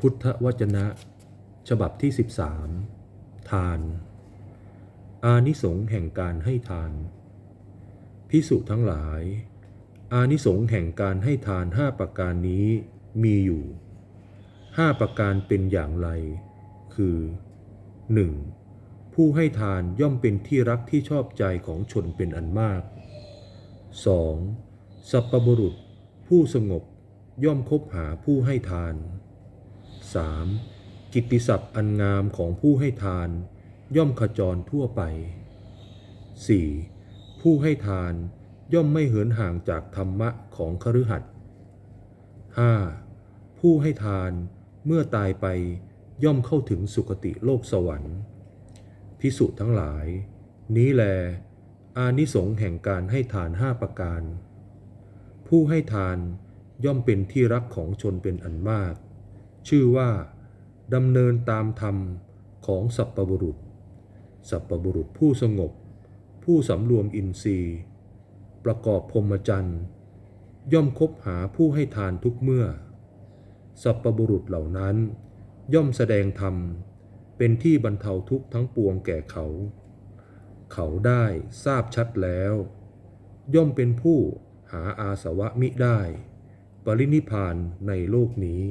พุทธวจนะ ฉบับที่ 13 ทาน อานิสงส์แห่งการให้ทาน พิสุทั้งหลาย อานิสงส์แห่งการให้ทานห้าประการนี้มีอยู่ห้าประการเป็นอย่างไร คือ 1. ผู้ให้ทานย่อมเป็นที่รักที่ชอบใจของชนเป็นอันมาก 2. สัพปบุรุษ ผู้สงบย่อมคบหาผู้ให้ทาน 3. กิตติศัพท์อันงามของผู้ให้ทาน ย่อมขจรทั่วไป 4. ผู้ให้ทานย่อมไม่เหินห่างจากธรรมะของคฤหัสถ์ 5. ผู้ให้ทานเมื่อตายไปย่อมเข้าถึงสุคติโลกสวรรค์ พิสุทั้งหลาย นี้แล อานิสงส์แห่งการให้ทานห้าประการ ผู้ให้ทานย่อมเป็นที่รักของชนเป็นอันมาก ชื่อว่าดำเนินตามธรรมของสัพปบุรุษ สัพปบุรุษผู้สงบ ผู้สำรวมอินทรีย์ ประกอบพรหมจรรย์ ย่อมคบหาผู้ให้ทานทุกเมื่อ สัพปบุรุษเหล่านั้นย่อมแสดงธรรม เป็นที่บรรเทาทุกข์ทั้งปวงแก่เขา เขาได้ทราบชัดแล้ว ย่อมเป็นผู้หาอาสวะมิได้ ปรินิพพานในโลกนี้